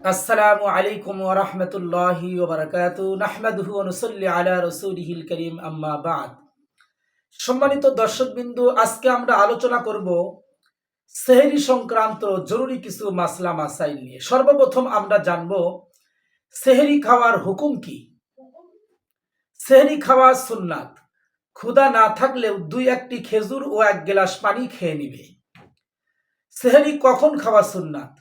আসসালামু আলাইকুম ওয়া রাহমাতুল্লাহি ওয়া বারাকাতু। নাহমাদুহু ওয়া নুসাল্লি আলা আম্মা বাদ। সম্মানিত আজকে আমরা আলোচনা করব সংক্রান্ত জরুরি কিছু মাসলা মাসাইল নিয়ে। সর্বপ্রথম আমরা জানব সেহরি খাওয়ার হুকুম কি? সেহরি খাওয়া সুন্নাত। ক্ষুধা না থাকলেও দুই একটি খেজুর ও এক গ্লাস পানি খেয়ে নিবে। সেহরি কখন খাওয়া সুন্নাত?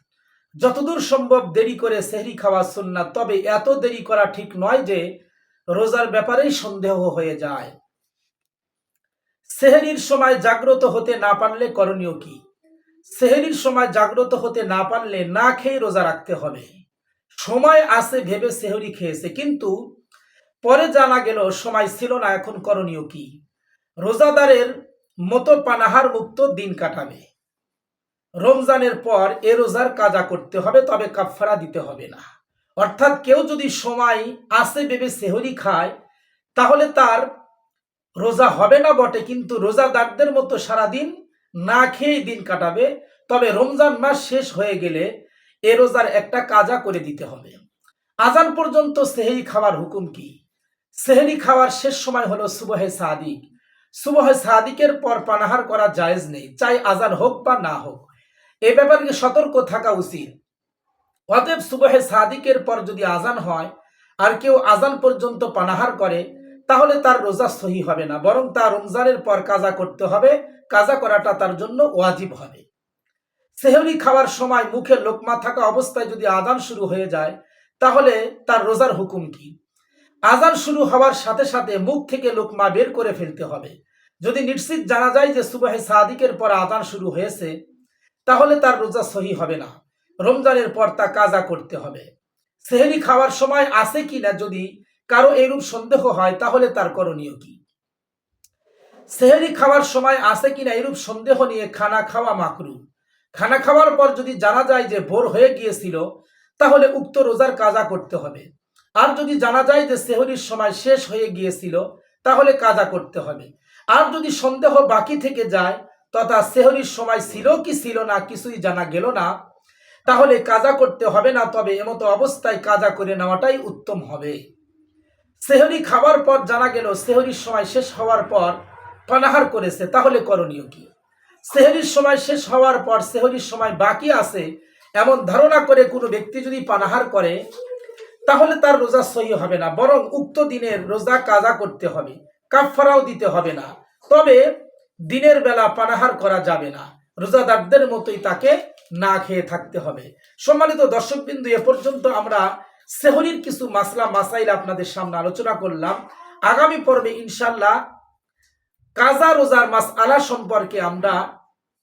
যতদূর সম্ভব দেরি করে সেহরি খাওয়া সুন্নাত, তবে এত দেরি করা ঠিক নয় যে রোজার ব্যাপারেই সন্দেহ হয়ে যায়। সেহরির সময় জাগ্রত হতে না পারলে করণীয় কি? সেহরির সময় জাগ্রত হতে না পারলে না খেয়ে রোজা রাখতে হবে। সময় আছে ভেবে সেহরি খেয়েছে, কিন্তু পরে জানা গেল সময় ছিল না, এখন করণীয় কি? রোজাদারের মতো পানাহার মুক্ত দিন কাটাবে। রমজানের পর এ রোজার কাজা করতে হবে, তবে কাফারা দিতে হবে না। অর্থাৎ কেউ যদি সময় আসে ভেবে সেহরি খায়, তাহলে তার রোজা হবে না বটে, কিন্তু রোজাদারদের মতো সারাদিন না খেয়েই দিন কাটাবে। তবে রমজান মাস শেষ হয়ে গেলে এ রোজার একটা কাজা করে দিতে হবে। আজান পর্যন্ত সেহরি খাওয়ার হুকুম কি? সেহরি খাওয়ার শেষ সময় হলো সুবহে সাদিক। সুবহে সাদিকের পর পানাহার করা জায়েজ নেই, চাই আজান হোক বা না হোক। এ ব্যাপারে সতর্ক থাকা উচিত। অতএব সুবহে সাদিকের পর যদি আজান হয়, আর কেউ আজান পর্যন্ত পানাহার করে, তাহলে তার রোজা সহি হবে না, বরং তার রমজানের পর কাজা করতে হবে, কাজা করাটা তার জন্য ওয়াজিব হবে। সেহরি খাওয়ার সময় মুখে লোকমা থাকা অবস্থায় যদি আজান শুরু হয়ে যায়, তাহলে তার রোজার হুকুম কি? আজান শুরু হওয়ার সাথে সাথে মুখ থেকে লোকমা বের করে ফেলতে হবে। যদি নিশ্চিত জানা যায় যে সুবাহে সাদিকের পর আজান শুরু হয়েছে তাহলে তার রোজা সহি হবে না। রমজানের পর তা কাজা করতে হবে। সেহেরি খাওয়ার সময় আছে কি না যদি কারও এরূপ সন্দেহ হয়, তাহলে তার করণীয় কি? সেহেরি খাওয়ার সময় আছে কিনা এরূপ সন্দেহ নিয়ে খানা খাওয়া মাকরু খানা খাওয়ার পর যদি জানা যায় যে ভোর হয়ে গিয়েছিল, তাহলে উক্ত রোজার কাজা করতে হবে। আর যদি জানা যায় যে সেহরির সময় শেষ হয়ে গিয়েছিল, তাহলে কাজা করতে হবে। আর যদি সন্দেহ বাকি থেকে যায় তথা সেহরির সময় ছিল কি ছিল না কিছুই জানা গেল না। তাহলে কাজা করতে হবে না, তবে এমতো অবস্থায় কাজা করে নেওয়াটাই উত্তম হবে। সেহরি খাবার পর জানা গেল, সেহরির সময় শেষ হওয়ার পর পানাহার করেছে, তাহলে করণীয় কি? সেহরির সময় শেষ হওয়ার পর সেহরির সময় বাকি আছে, এমন ধারণা করে কোনো ব্যক্তি যদি পানাহার করে, তাহলে তার রোজা সহি হবে না, বরং উক্ত দিনের রোজা কাজা করতে হবে কাফারাও দিতে হবে না। তবে দিনের বেলা পানাহার করা যাবে না। রোজাদারদের মতোই তাকে না খেয়ে থাকতে হবে। সম্মানিত দর্শকবিন্দু, এ পর্যন্ত আমরা সেহরির কিছু মাসলা, মাসাইল আপনাদের সামনে আলোচনা করলাম। আগামী পর্বে ইনশাল্লাহ কাজা রোজার মাস আলা সম্পর্কে আমরা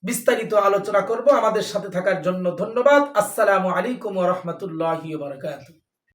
বিস্তারিত আলোচনা করব। আমাদের সাথে থাকার জন্য ধন্যবাদ। আসসালামু আলাইকুম রহমতুল্লাহ বারকাত